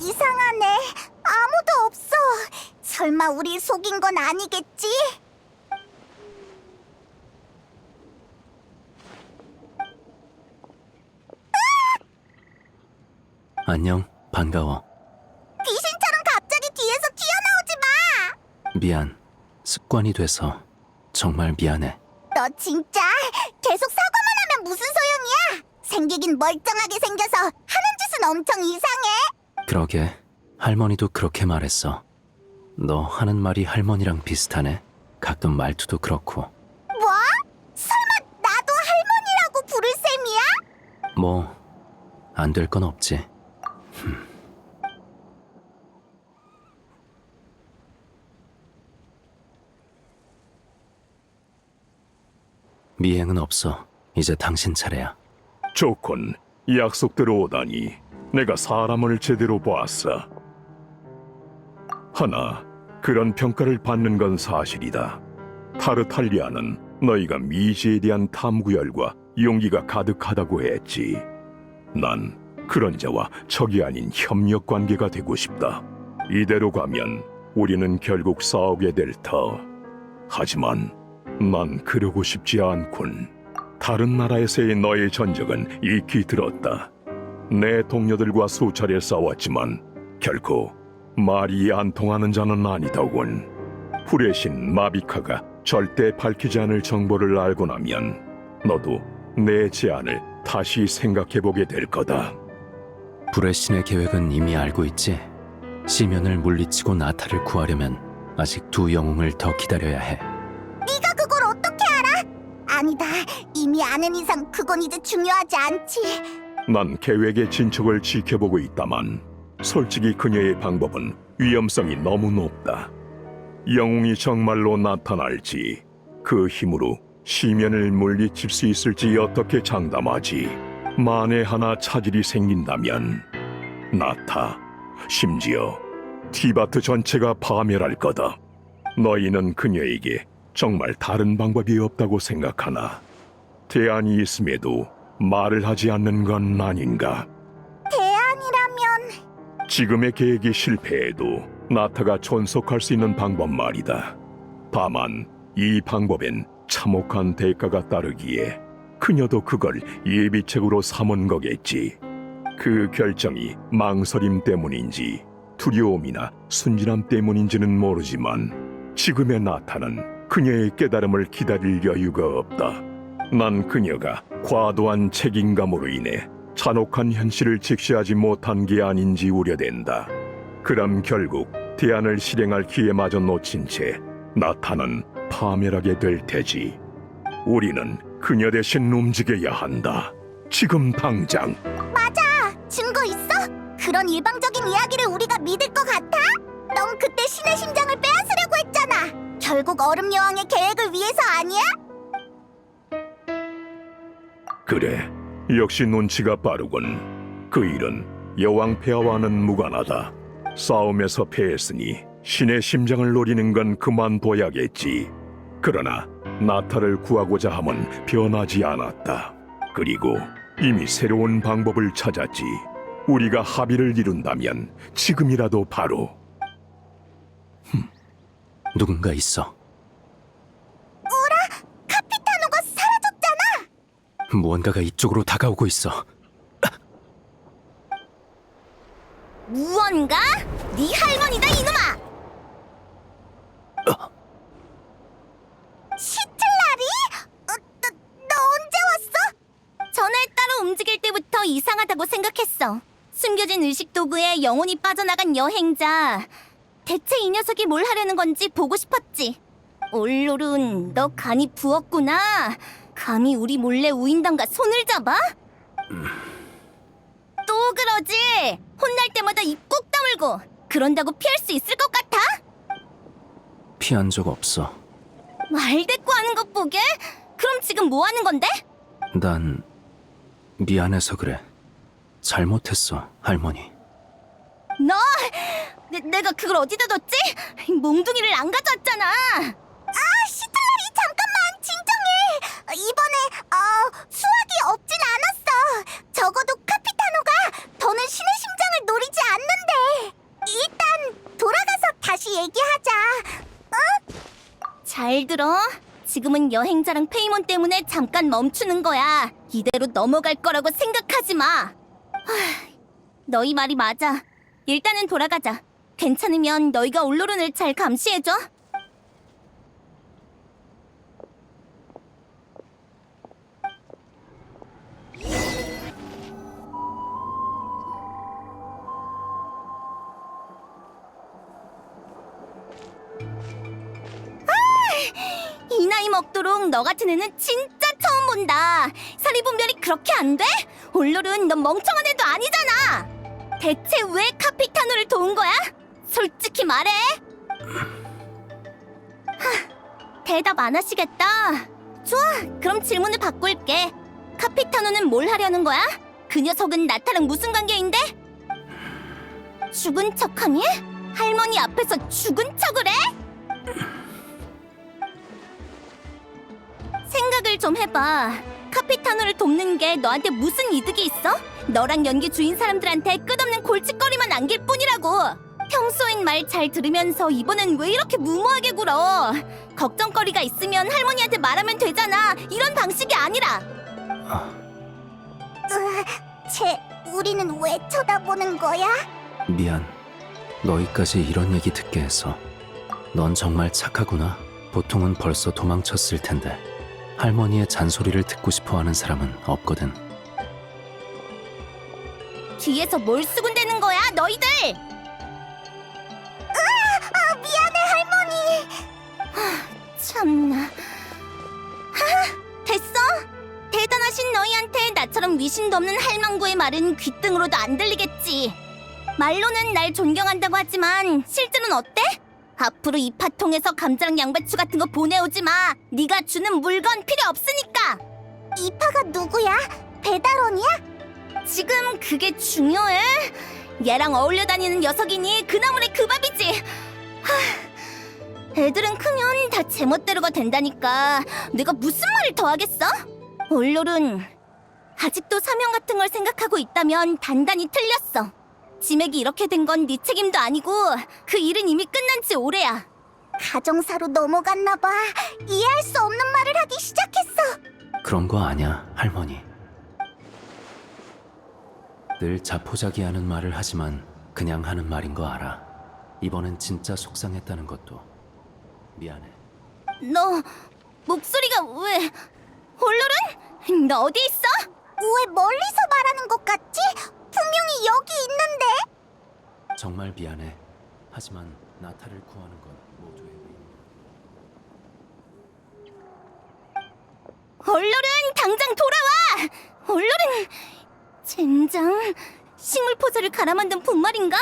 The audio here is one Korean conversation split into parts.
이상하네. 아무도 없어. 설마 우리 속인 건 아니겠지? 안녕, 반가워. 귀신처럼 갑자기 뒤에서 튀어나오지 마. 미안. 습관이 돼서 정말 미안해. 너 진짜 계속 사과만 하면 무슨 소용이야? 생기긴 멀쩡하게 생겨서 하는 짓은 엄청 이상해. 그러게, 할머니도 그렇게 말했어. 너 하는 말이 할머니랑 비슷하네. 가끔 말투도 그렇고. 뭐? 설마 나도 할머니라고 부를 셈이야? 뭐, 안 될 건 없지. 미행은 없어. 이제 당신 차례야. 좋군. 약속대로 오다니 내가 사람을 제대로 보았어. 하나, 그런 평가를 받는 건 사실이다. 타르탈리아는 너희가 미지에 대한 탐구열과 용기가 가득하다고 했지. 난 그런 자와 적이 아닌 협력 관계가 되고 싶다. 이대로 가면 우리는 결국 싸우게 될 터. 하지만 난 그러고 싶지 않군. 다른 나라에서의 너의 전적은 익히 들었다. 내 동료들과 수차례 싸웠지만 결코 말이 안 통하는 자는 아니더군. 불의 신 마비카가 절대 밝히지 않을 정보를 알고 나면 너도 내 제안을 다시 생각해보게 될 거다. 불의 신의 계획은 이미 알고 있지. 시면을 물리치고 나타를 구하려면 아직 두 영웅을 더 기다려야 해. 네가 그걸 어떻게 알아? 아니다. 이미 아는 이상 그건 이제 중요하지 않지. 난 계획의 진척을 지켜보고 있다만 솔직히 그녀의 방법은 위험성이 너무 높다. 영웅이 정말로 나타날지 그 힘으로 시면을 물리칠 수 있을지 어떻게 장담하지? 만에 하나 차질이 생긴다면 나타 심지어 티바트 전체가 파멸할 거다. 너희는 그녀에게 정말 다른 방법이 없다고 생각하나? 대안이 있음에도 말을 하지 않는 건 아닌가? 대안이라면 지금의 계획이 실패해도 나타가 존속할 수 있는 방법 말이다. 다만 이 방법엔 참혹한 대가가 따르기에 그녀도 그걸 예비책으로 삼은 거겠지. 그 결정이 망설임 때문인지 두려움이나 순진함 때문인지는 모르지만 지금의 나타는 그녀의 깨달음을 기다릴 여유가 없다. 난 그녀가 과도한 책임감으로 인해 잔혹한 현실을 직시하지 못한 게 아닌지 우려된다. 그럼 결국 대안을 실행할 기회마저 놓친 채 나타는 파멸하게 될 테지. 우리는 그녀 대신 움직여야 한다. 지금 당장. 맞아. 증거 있어? 그런 일방적인 이야기를 우리가 믿을 것 같아? 넌 그때 신의 심장을 빼앗으려고 했잖아. 결국 얼음 여왕의 계획을 위해서 아니야? 그래, 역시 눈치가 빠르군. 그 일은 여왕 폐하와는 무관하다. 싸움에서 패했으니 신의 심장을 노리는 건 그만둬야겠지. 그러나 나타를 구하고자 함은 변하지 않았다. 그리고 이미 새로운 방법을 찾았지. 우리가 합의를 이룬다면 지금이라도 바로 누군가 있어. 무언가가 이쪽으로 다가오고 있어. 무언가? 네 할머니다 이놈아! 시틀라리? 어, 너, 너 언제 왔어? 전에 따로 움직일 때부터 이상하다고 생각했어. 숨겨진 의식 도구에 영혼이 빠져나간 여행자. 대체 이 녀석이 뭘 하려는 건지 보고 싶었지. 올로룬, 너 간이 부었구나. 감히 우리 몰래 우인당과 손을 잡아? 또 그러지? 혼날 때마다 입 꾹 다물고 그런다고 피할 수 있을 것 같아? 피한 적 없어. 말대꾸 하는 것 보게? 그럼 지금 뭐 하는 건데? 난 미안해서 그래. 잘못했어, 할머니. 너! 내, 내가 그걸 어디다 뒀지? 몽둥이를 안 가져왔잖아! 아, 진정해! 이번에 어, 수학이 없진 않았어. 적어도 카피타노가 더는 신의 심장을 노리지 않는데. 일단 돌아가서 다시 얘기하자. 응? 잘 들어. 지금은 여행자랑 페이몬 때문에 잠깐 멈추는 거야. 이대로 넘어갈 거라고 생각하지 마. 너희 말이 맞아. 일단은 돌아가자. 괜찮으면 너희가 올로른을 잘 감시해줘. 나이 먹도록 너 같은 애는 진짜 처음 본다. 사리 분별이 그렇게 안 돼? 올롤은 넌 멍청한 애도 아니잖아. 대체 왜 카피타노를 도운 거야? 솔직히 말해. 하, 대답 안 하시겠다. 좋아, 그럼 질문을 바꿀게. 카피타노는 뭘 하려는 거야? 그 녀석은 나타랑 무슨 관계인데? 죽은 척하니? 할머니 앞에서 죽은 척을 해? 생각을 좀 해봐. 카피타노를 돕는 게 너한테 무슨 이득이 있어? 너랑 연기 주인 사람들한테 끝없는 골칫거리만 안길 뿐이라고. 평소엔 말 잘 들으면서 이번엔 왜 이렇게 무모하게 굴어? 걱정거리가 있으면 할머니한테 말하면 되잖아. 이런 방식이 아니라. 쟤 우리는 왜 쳐다보는 거야? 미안. 너희까지 이런 얘기 듣게 해서. 넌 정말 착하구나. 보통은 벌써 도망쳤을 텐데. 할머니의 잔소리를 듣고 싶어 하는 사람은 없거든. 뒤에서 뭘 수군대는 거야, 너희들? 아 미안해 할머니. 참나. 하, 됐어. 대단하신 너희한테 나처럼 위신도 없는 할망구의 말은 귓등으로도 안 들리겠지. 말로는 날 존경한다고 하지만 실제로는 어때? 앞으로 이 파통에서 감자랑 양배추 같은 거 보내오지 마. 네가 주는 물건 필요 없으니까. 이파가 누구야? 배달원이야? 지금 그게 중요해? 얘랑 어울려 다니는 녀석이니 그 나물의 그 밥이지. 하, 애들은 크면 다 제멋대로가 된다니까. 내가 무슨 말을 더 하겠어? 올롤은 아직도 사명 같은 걸 생각하고 있다면 단단히 틀렸어. 지맥이 이렇게 된 건 네 책임도 아니고 그 일은 이미 끝난 지 오래야. 가정사로 넘어갔나 봐. 이해할 수 없는 말을 하기 시작했어. 그런 거 아냐, 할머니. 늘 자포자기하는 말을 하지만 그냥 하는 말인 거 알아. 이번엔 진짜 속상했다는 것도 미안해. 너 목소리가 왜 올롤은? 너 어디 있어? 왜 멀리서 말하는 것 같지? 분명히 여기 있는데. 정말 미안해. 하지만 나타를 구하는 건 모두의 의무. 얼른 당장 돌아와! 얼른 젠장 식물 포자를 갈아 만든 분말인가?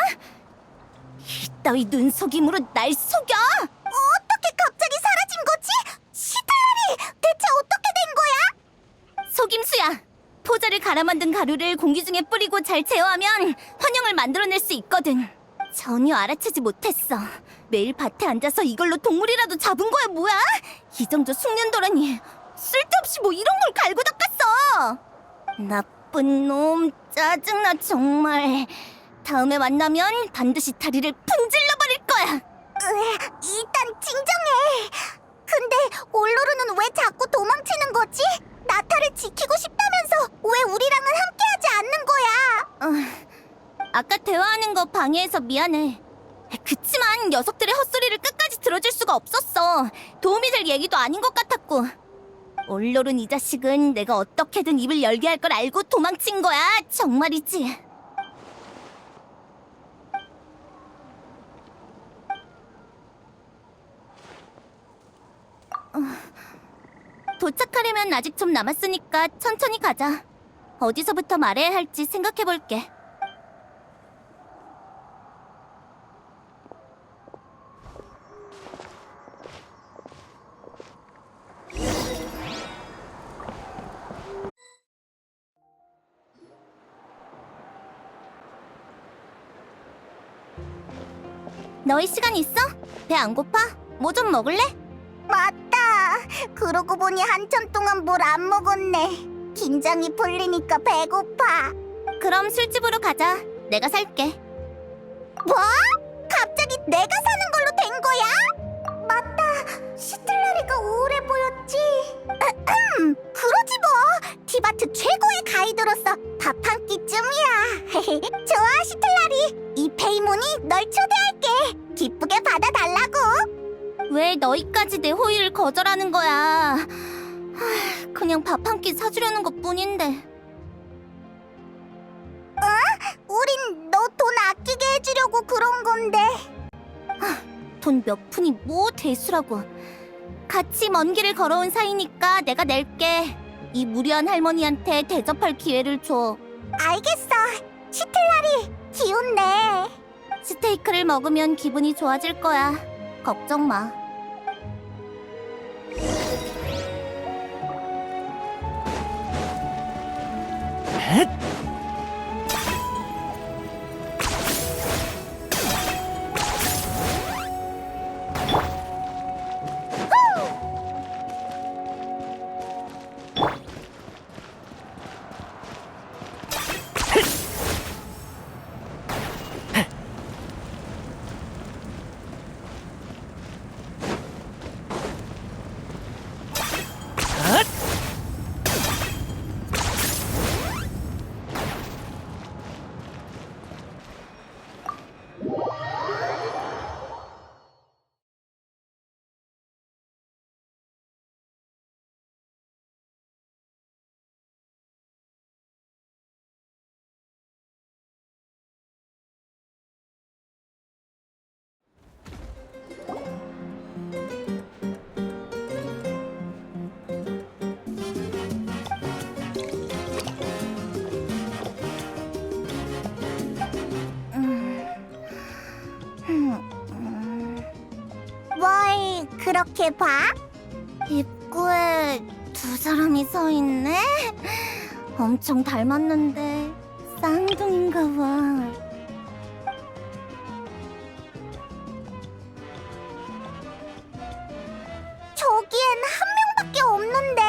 이따위 눈속임으로 날 속여! 포자를 갈아 만든 가루를 공기 중에 뿌리고 잘 제어하면 환영을 만들어낼 수 있거든. 전혀 알아채지 못했어. 매일 밭에 앉아서 이걸로 동물이라도 잡은 거야 뭐야? 이 정도 숙련도라니 쓸데없이 뭐 이런 걸 갈고 닦았어. 나쁜 놈 짜증나 정말. 다음에 만나면 반드시 다리를 분질러 버릴 거야. 으, 일단 진정해. 근데 올로르는 왜 자꾸 도망치는 거지? 나타를 지키고 싶다면서 왜 우리랑은 함께하지 않는 거야? 어, 아까 대화하는 거 방해해서 미안해. 그치만 녀석들의 헛소리를 끝까지 들어줄 수가 없었어. 도움이 될 얘기도 아닌 것 같았고. 올롤은 이 자식은 내가 어떻게든 입을 열게 할 걸 알고 도망친 거야. 정말이지. 도착하려면 아직 좀 남았으니까 천천히 가자. 어디서부터 말해야 할지 생각해 볼게. 너희 시간 있어? 배 안 고파? 뭐 좀 먹을래? 맞다. 그러고 보니 한참 동안 물안 먹었네. 긴장이 풀리니까 배고파. 그럼 술집으로 가자. 내가 살게. 뭐? 갑자기 내가 사는 걸로 된 거야? 맞다. 시틀라리가 우울해 보였지. 그러지 뭐. 티바트 최고의 가이드로서 밥 한 끼쯤이야. 좋아, 시틀라리. 이 페이몬이 널 초대할게. 기쁘게 받아달라. 거절하는 거야. 하, 그냥 밥 한 끼 사주려는 것 뿐인데. 우린 너 돈 아끼게 해주려고 그런 건데. 돈 몇 푼이 뭐 대수라고. 같이 먼 길을 걸어온 사이니까 내가 낼게. 이 무료한 할머니한테 대접할 기회를 줘. 알겠어. 시틀라리 기운 내. 스테이크를 먹으면 기분이 좋아질 거야. 걱정 마. 뭘 그렇게 봐? 입구에 두 사람이 서 있네? 엄청 닮았는데 쌍둥이인가 봐. 저기엔 한 명밖에 없는데.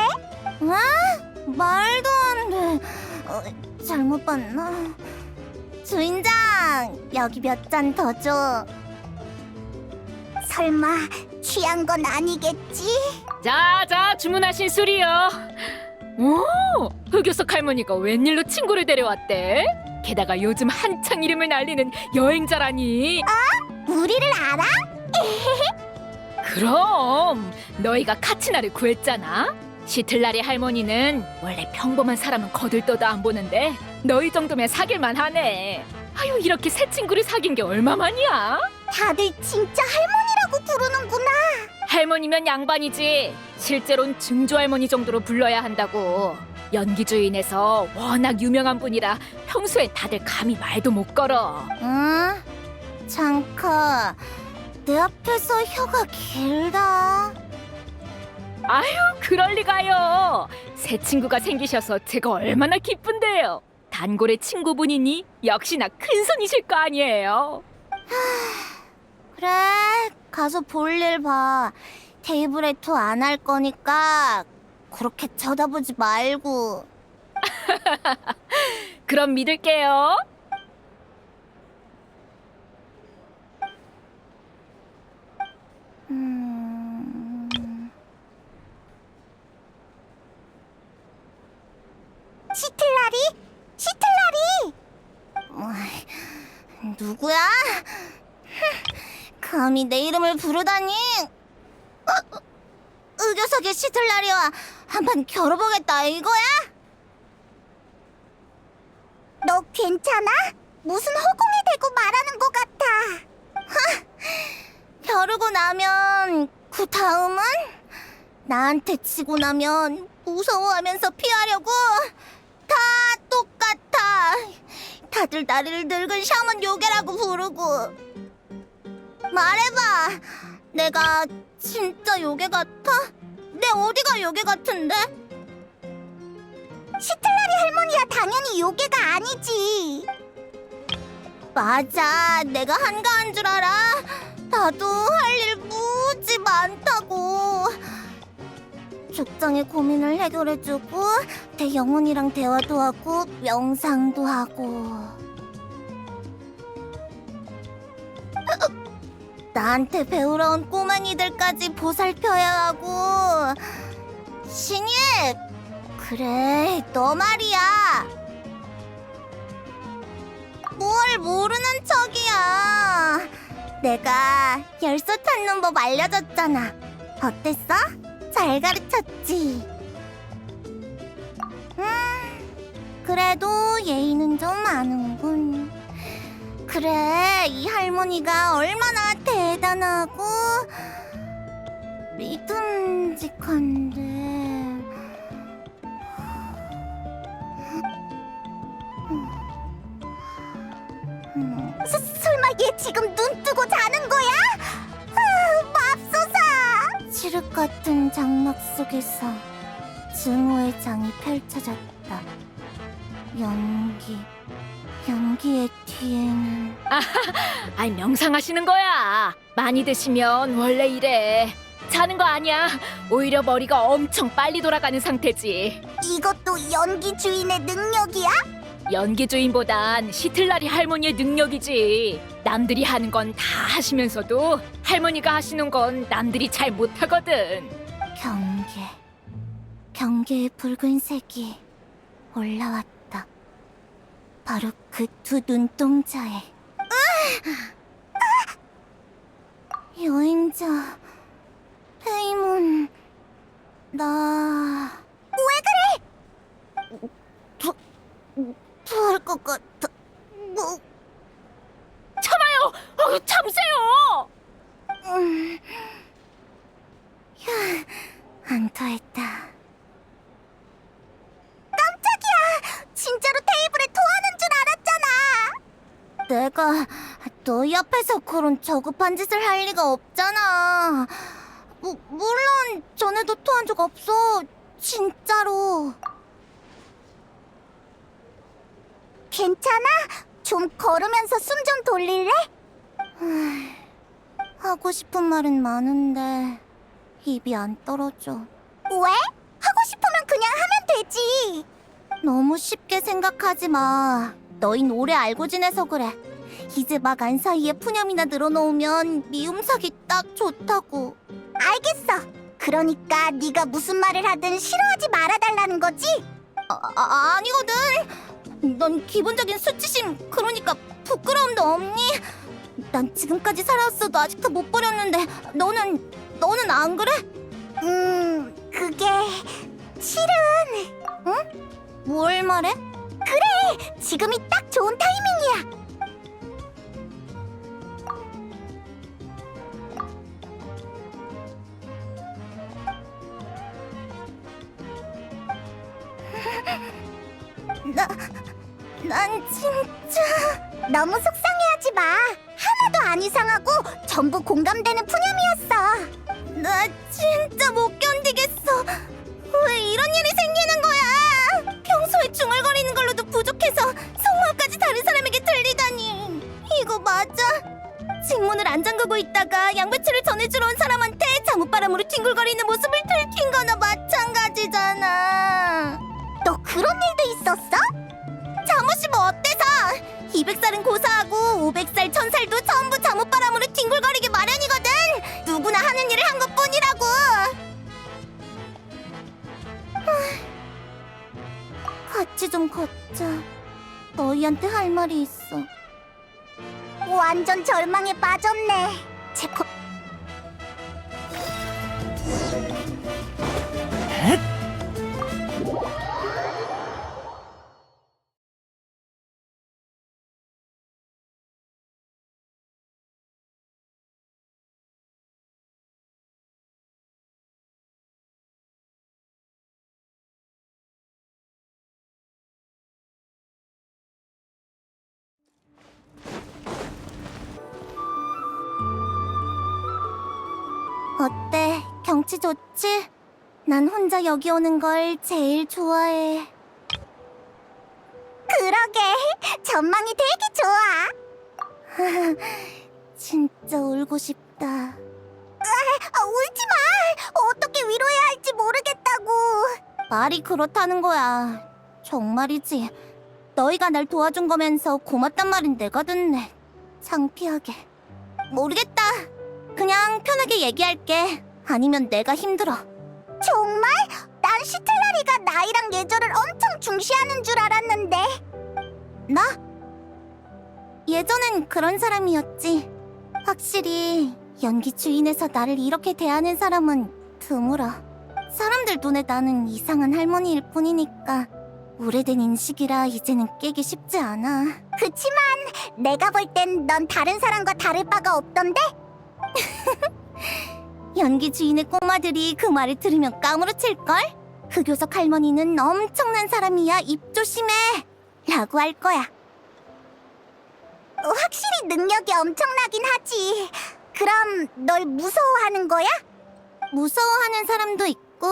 아? 말도 안 돼. 어, 잘못 봤나? 주인장, 여기 몇 잔 더 줘. 설마 취한 건 아니겠지? 자, 자, 주문하신 술이요. 오, 흑요석 할머니가 웬일로 친구를 데려왔대? 게다가 요즘 한창 이름을 날리는 여행자라니. 우리를 알아? 그럼 너희가 카치나를 구했잖아. 시틀라리 할머니는 원래 평범한 사람은 거들떠도 안 보는데 너희 정도면 사귈만 하네. 아유, 이렇게 새 친구를 사귄 게 얼마만이야? 다들 진짜 할머니라고 부르는구나. 할머니면 양반이지. 실제론 증조 할머니 정도로 불러야 한다고. 연기주인에서 워낙 유명한 분이라 평소엔 다들 감히 말도 못 걸어. 응? 잠깐, 내 앞에서 혀가 길다. 아유, 그럴 리가요. 새 친구가 생기셔서 제가 얼마나 기쁜데요. 단골의 친구분이니 역시나 큰 손이실 거 아니에요. 그래, 가서 볼 일 봐. 테이블에 토 안 할 거니까 그렇게 쳐다보지 말고. 그럼 믿을게요. 음... 시틀라리? 시틀라리! 누구야? 감히 내 이름을 부르다니. 어, 어, 의교석의 시틀라리와 한판 겨뤄보겠다 이거야? 너 괜찮아? 무슨 허공이 되고 말하는 것 같아. 겨루고 나면 그 다음은 나한테 치고 나면 무서워하면서 피하려고 다 똑같아. 다들 나를 늙은 샤먼 요괴라고 부르고 말해봐. 내가 진짜 요괴 같아? 내 어디가 요괴 같은데? 시틀라리 할머니야 당연히 요괴가 아니지. 맞아. 내가 한가한 줄 알아. 나도 할 일 무지 많다고. 족장의 고민을 해결해주고 내 영혼이랑 대화도 하고 명상도 하고. 나한테 배우러 온 꼬마니들까지 보살펴야 하고. 신입! 그래, 너 말이야. 뭘 모르는 척이야. 내가 열쇠 찾는 법 알려줬잖아. 어땠어? 잘 가르쳤지. 음, 그래도 예의는 좀 아는군. 그래, 이 할머니가 얼마나 대단하고 믿음직한데. 음, 서, 설마 얘 지금 눈 뜨고 자는 거야? 아, 맙소사! 칠흑 같은 장막 속에서 증오의 장이 펼쳐졌다. 연기, 연기의 뒤에는 아이 명상하시는 거야. 많이 드시면 원래 이래. 자는 거 아니야. 오히려 머리가 엄청 빨리 돌아가는 상태지. 이것도 연기 주인의 능력이야? 연기 주인보단 시틀라리 할머니의 능력이지. 남들이 하는 건 다 하시면서도 할머니가 하시는 건 남들이 잘 못하거든. 경계, 경계의 붉은색이 올라왔다. 바로 그 두 눈동자에. 여행자, 페이몬, 나. 왜 그래? 더, 더할 것 같아. 앞에서 그런 저급한 짓을 할 리가 없잖아. 무, 물론 전에도 토한 적 없어. 진짜로. 괜찮아? 좀 걸으면서 숨 좀 돌릴래? 하고 싶은 말은 많은데 입이 안 떨어져. 왜? 하고 싶으면 그냥 하면 되지. 너무 쉽게 생각하지 마. 너흰 오래 알고 지내서 그래. 이제 막 안 사이에 푸념이나 늘어놓으면 미움 사기 딱 좋다고. 알겠어. 그러니까 네가 무슨 말을 하든 싫어하지 말아달라는 거지? 아, 아 아니거든. 넌 기본적인 수치심 그러니까 부끄러움도 없니? 난 지금까지 살아왔어도 아직도 못 버렸는데 너는 너는 안 그래? 음 그게 실은 응? 뭘 말해? 그래 지금이 딱 좋은 타이밍이야. 나, 난 진짜 너무 속상해하지 마. 하나도 안 이상하고 전부 공감되는 푸념이었어. 나 진짜 못 견디겠어. 왜 이런 일이 생기는 거야? 평소에 중얼거리는 걸로도 부족해서 성화까지 다른 사람에게 들리다니. 이거 맞아? 직문을 안 잠그고 있다가 양배추를 전해주러 온 사람한테 잠옷바람으로 뒹굴거리는 절망에 빠졌네. 어때? 경치 좋지? 난 혼자 여기 오는 걸 제일 좋아해. 그러게, 전망이 되게 좋아. 진짜 울고 싶다. 아, 울지 마! 어떻게 위로해야 할지 모르겠다고. 말이 그렇다는 거야. 정말이지. 너희가 날 도와준 거면서 고맙단 말은 내가 듣네. 창피하게. 모르겠다. 그냥 편하게 얘기할게. 아니면 내가 힘들어. 정말? 난 시틀라리가 나이랑 예절을 엄청 중시하는 줄 알았는데. 나? 예전엔 그런 사람이었지. 확실히 연기 주인에서 나를 이렇게 대하는 사람은 드물어. 사람들 눈에 나는 이상한 할머니일 뿐이니까 오래된 인식이라 이제는 깨기 쉽지 않아. 그치만 내가 볼 땐 넌 다른 사람과 다를 바가 없던데? 연기 주인의 꼬마들이 그 말을 들으면 까무러칠걸? 흑요석 할머니는 엄청난 사람이야. 입 조심해. 라고 할 거야. 확실히 능력이 엄청나긴 하지. 그럼 널 무서워하는 거야? 무서워하는 사람도 있고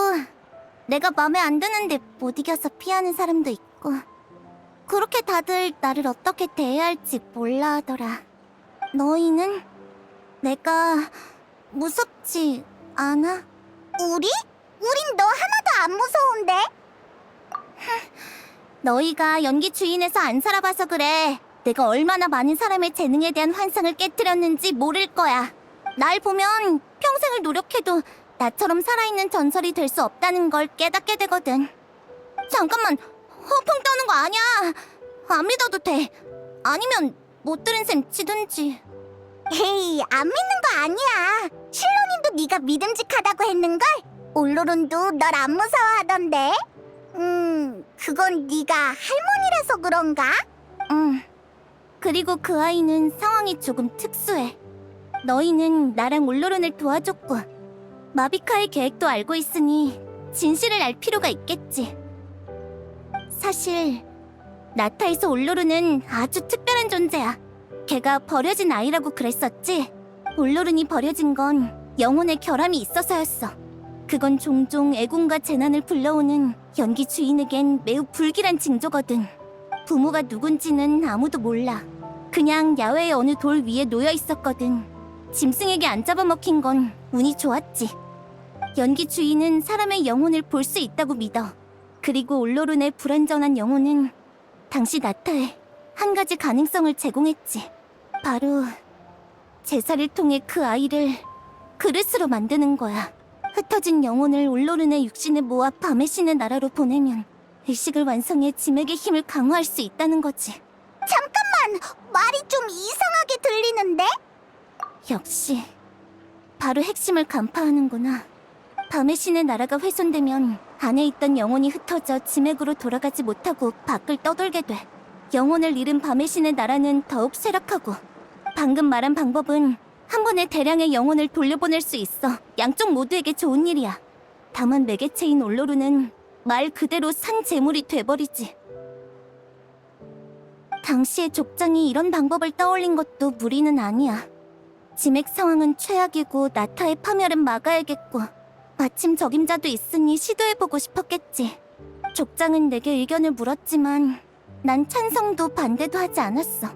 내가 마음에 안 드는데 못 이겨서 피하는 사람도 있고 그렇게 다들 나를 어떻게 대해야 할지 몰라 하더라. 너희는 내가 무섭지 않아? 우리? 우린 너 하나도 안 무서운데? 너희가 연기 주인에서 안 살아봐서 그래. 내가 얼마나 많은 사람의 재능에 대한 환상을 깨뜨렸는지 모를 거야. 날 보면 평생을 노력해도 나처럼 살아있는 전설이 될 수 없다는 걸 깨닫게 되거든. 잠깐만, 허풍 떠는 거 아니야. 안 믿어도 돼. 아니면 못 들은 셈 치든지. 에이, 안 믿는 거 아니야. 실로님도 네가 믿음직하다고 했는걸? 올로론도 널 안 무서워하던데. 음, 그건 네가 할머니라서 그런가? 응. 그리고 그 아이는 상황이 조금 특수해. 너희는 나랑 올로론을 도와줬고 마비카의 계획도 알고 있으니 진실을 알 필요가 있겠지. 사실 나타에서 올로론은 아주 특별한 존재야. 걔가 버려진 아이라고 그랬었지? 올로른이 버려진 건 영혼의 결함이 있어서였어. 그건 종종 애군과 재난을 불러오는 연기 주인에겐 매우 불길한 징조거든. 부모가 누군지는 아무도 몰라. 그냥 야외의 어느 돌 위에 놓여 있었거든. 짐승에게 안 잡아먹힌 건 운이 좋았지. 연기 주인은 사람의 영혼을 볼 수 있다고 믿어. 그리고 올로른의 불완전한 영혼은 당시 나타에 한 가지 가능성을 제공했지. 바로 제사를 통해 그 아이를 그릇으로 만드는 거야. 흩어진 영혼을 올로른의 육신에 모아 밤의 신의 나라로 보내면 의식을 완성해 짐에게 힘을 강화할 수 있다는 거지. 잠깐만! 말이 좀 이상하게 들리는데? 역시 바로 핵심을 간파하는구나. 밤의 신의 나라가 훼손되면 안에 있던 영혼이 흩어져 지맥으로 돌아가지 못하고 밖을 떠돌게 돼. 영혼을 잃은 밤의 신의 나라는 더욱 쇠락하고 방금 말한 방법은 한 번에 대량의 영혼을 돌려보낼 수 있어 양쪽 모두에게 좋은 일이야. 다만 매개체인 올로루는 말 그대로 산 재물이 돼버리지. 당시의 족장이 이런 방법을 떠올린 것도 무리는 아니야. 지맥 상황은 최악이고 나타의 파멸은 막아야겠고 마침 적임자도 있으니 시도해보고 싶었겠지. 족장은 내게 의견을 물었지만 난 찬성도 반대도 하지 않았어.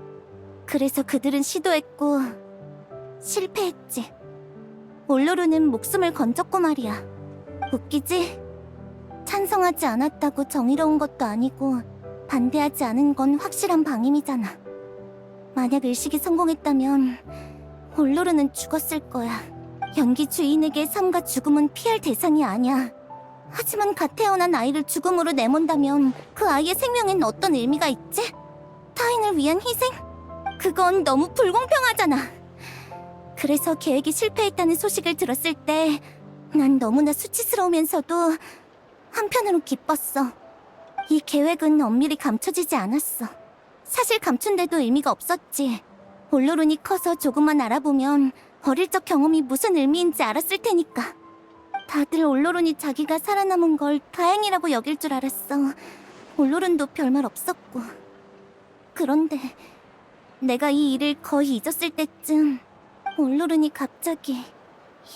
그래서 그들은 시도했고 실패했지. 올로루는 목숨을 건졌고 말이야. 웃기지? 찬성하지 않았다고 정의로운 것도 아니고 반대하지 않은 건 확실한 방임이잖아. 만약 의식이 성공했다면 올로루는 죽었을 거야. 연기 주인에게 삶과 죽음은 피할 대상이 아니야. 하지만 갓 태어난 아이를 죽음으로 내몬다면 그 아이의 생명엔 어떤 의미가 있지? 타인을 위한 희생? 그건 너무 불공평하잖아. 그래서 계획이 실패했다는 소식을 들었을 때 난 너무나 수치스러우면서도 한편으로 기뻤어. 이 계획은 엄밀히 감춰지지 않았어. 사실 감춘데도 의미가 없었지. 올로룬이 커서 조금만 알아보면 어릴 적 경험이 무슨 의미인지 알았을 테니까. 다들 올로룬이 자기가 살아남은 걸 다행이라고 여길 줄 알았어. 올로룬도 별말 없었고. 그런데 내가 이 일을 거의 잊었을 때쯤 올로룬이 갑자기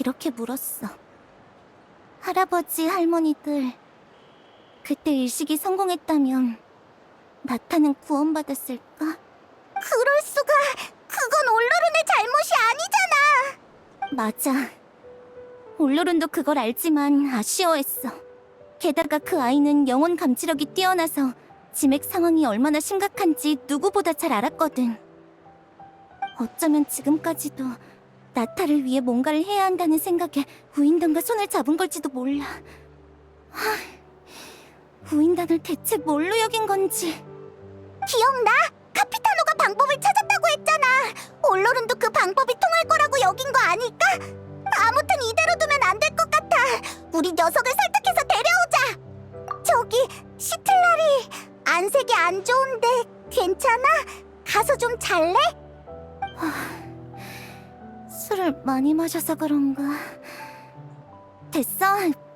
이렇게 물었어. 할아버지, 할머니들, 그때 일식이 성공했다면 나타는 구원받았을까? 그럴 수가! 그건 올로룬의 잘못이 아니잖아! 맞아. 올로룬도 그걸 알지만 아쉬워했어. 게다가 그 아이는 영혼 감지력이 뛰어나서 지맥 상황이 얼마나 심각한지 누구보다 잘 알았거든. 어쩌면 지금까지도 나타를 위해 뭔가를 해야 한다는 생각에 우인단과 손을 잡은 걸지도 몰라. 하, 우인단을 대체 뭘로 여긴 건지. 기억나? 카피타노가 방법을 찾았다고 했잖아. 올로른도 그 방법이 통할 거라고 여긴 거 아닐까? 아무튼 이대로 두면 안 될 것 같아. 우리 녀석을 설득해서 데려오자. 저기 시틀라리 안색이 안 좋은데 괜찮아? 가서 좀 잘래? 술을 많이 마셔서 그런가. 됐어.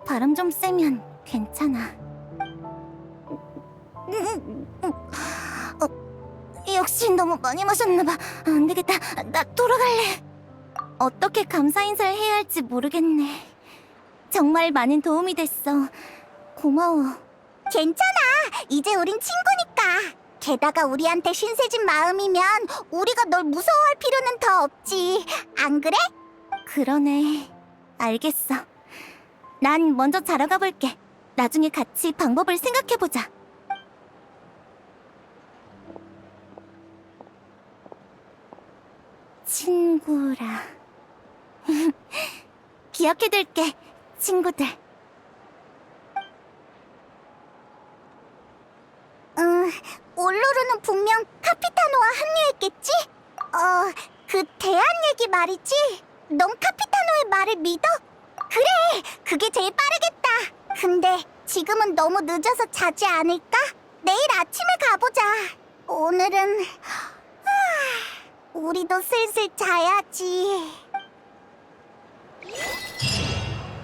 바람 좀 쐬면 괜찮아. 어, 역시 너무 많이 마셨나봐. 안 되겠다. 나 돌아갈래. 어떻게 감사 인사를 해야 할지 모르겠네. 정말 많은 도움이 됐어. 고마워. 괜찮아. 이제 우린 친구니까. 게다가 우리한테 신세진 마음이면 우리가 널 무서워할 필요는 더 없지. 안 그래? 그러네. 알겠어. 난 먼저 자러 가볼게. 나중에 같이 방법을 생각해보자. 친구라. 기억해둘게, 친구들. 응, 올로로는 분명 카피타노와 합류했겠지? 어, 그 대안 얘기 말이지? 넌 카피타노의 말을 믿어? 그래, 그게 제일 빠르겠다. 근데 지금은 너무 늦어서 자지 않을까? 내일 아침에 가보자. 오늘은... 하, 우리도 슬슬 자야지. Yeah.